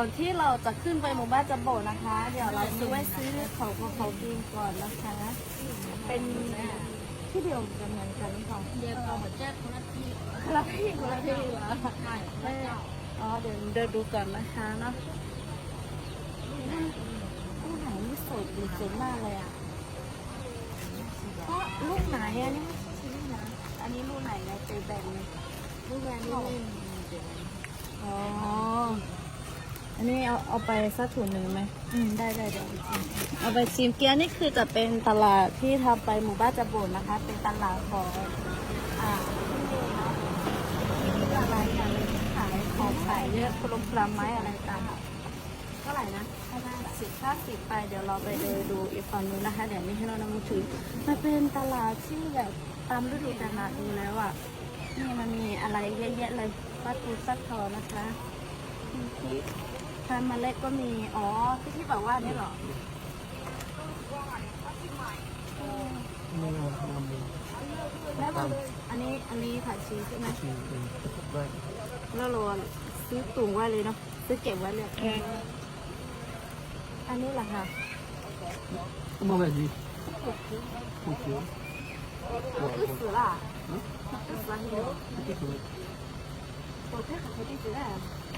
ก่อนที่เราจะขึ้นไปหมู่บ้านจัมโบ้นะคะ เดี๋ยวเราซื้อไว้ซื้อของของเขากินก่อนนะคะ เป็นที่เดียวกันเหมือนกันหรือเปล่าเดี๋ยวเรามาแจ้งคนละที่คนละที่คนละที่เหรอใช่ไม่อ๋อเดี๋ยวเดินดูก่อนนะคะเนาะผู้ไหนนี่สวยดีสวยมากเลยอะเพราะลูกไหนอันนี้ไม่ใช่ชิ้นนี้นะอันนี้ลูกไหนนะเจแบนเลยลูกแวนนี่ไม่มีเดี๋ยว อ๋อ อันนี้เอาเอาไปสักถุงหนึ่งไหม อืม ได้ได้เดี๋ยวเอาไปชิมเอาไปชิมเกียร์นี่คือจะเป็นตลาดที่ทำไปหมู่บ้านจะโบนนะคะ เป็นตลาดของอ่าที่นี่เนาะที่มีอะไรอะไรขายของขายเยอะผลผลไม้อะไรต่างเท่าไหร่นะห้าสิบห้าสิบไปเดี๋ยวเราไปเดินดูอีกฝั่งนู้นนะคะ เดี๋ยวนี้ให้เรานำมือถือมันเป็นตลาดที่แบบตามฤดูกาลดูแล้วอะนี่มันมีอะไรเยอะแยะเลยฟัดทูฟัดทอนะคะมีพริก ทานเมล็ดก็มี อ๋อ ที่ที่บอกว่านี่เหรอไม่เอาทำเลยแล้วมันอันนี้ อันนี้ผัดชีสใช่ไหมชิมเป็นด้วยแล้วเราซื้อตุ่งไว้เลยเนาะ ซื้อเก็บไว้เลย อันนี้แหละค่ะมาแบบนี้โอเคมันอึดสุดละมันอึดสุดละเฮียที่คือโปรเทสของเขาที่สุดละเขาได้ที่ไหนได้เออที่เล่นหัวใจแบบที่นี่ใจเลยค่ะคนทำเองเ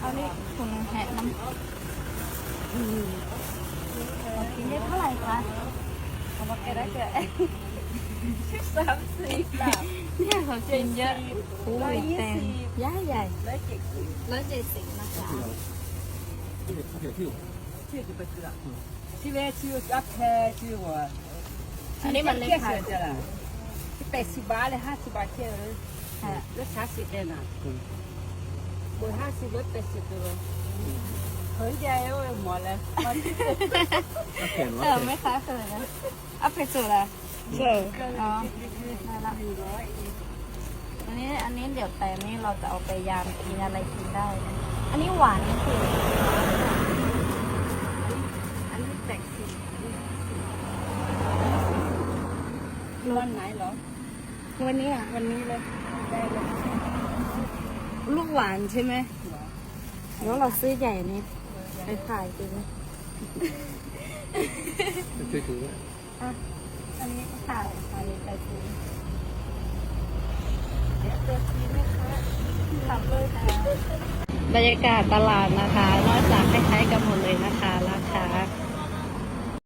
อานี่คุณแหะน้ำอืมเอากินได้เท่าไหร่คะเอามาแกได้เจอสามสิบเนี่ยเขากินเยอะโอ้ยแตงย่าใหญ่ร้อยเจ็ดสิบร้อยเจ็ดสิบนะคะที่เวที่อจะไปเกือที่แรกชื่ออัพแพชื่อว่าอันนี้มันเล็กเกี่ยค่ะที่แปดสิบบาทเลยห้าสิบบาทเที่ยวเลยค่ะรถช้าสิบเลยนะบนห้าสิบรถแปดสิบเลยเฮ้ยใจเอ้ยหมดแล้วเขียเออไม่ค้าเขินนะเอาไปสุดละ เจออ๋อน่ารักอันนี้อันนี้เดี๋ยวแต่นี่เราจะเอาไปยามกินอะไรกินได้นะอันนี้หวานนี่คืออันนี้แปลกสิวันไหนเหรอ วันนี้อะ วันนี้เลยได้เลยลูกหวานใช่ไหมแล้วเราซื้อใหญ่นี้ไปขายจริงไหม ช่วยถืออะ อันนี้ขายขายไปซื้อเดี๋ยวเจอทีไหมคะขับเลยค่ะ บรรยากาศตลาดนะคะ นอกจากคล้ายๆกับหมดเลยนะ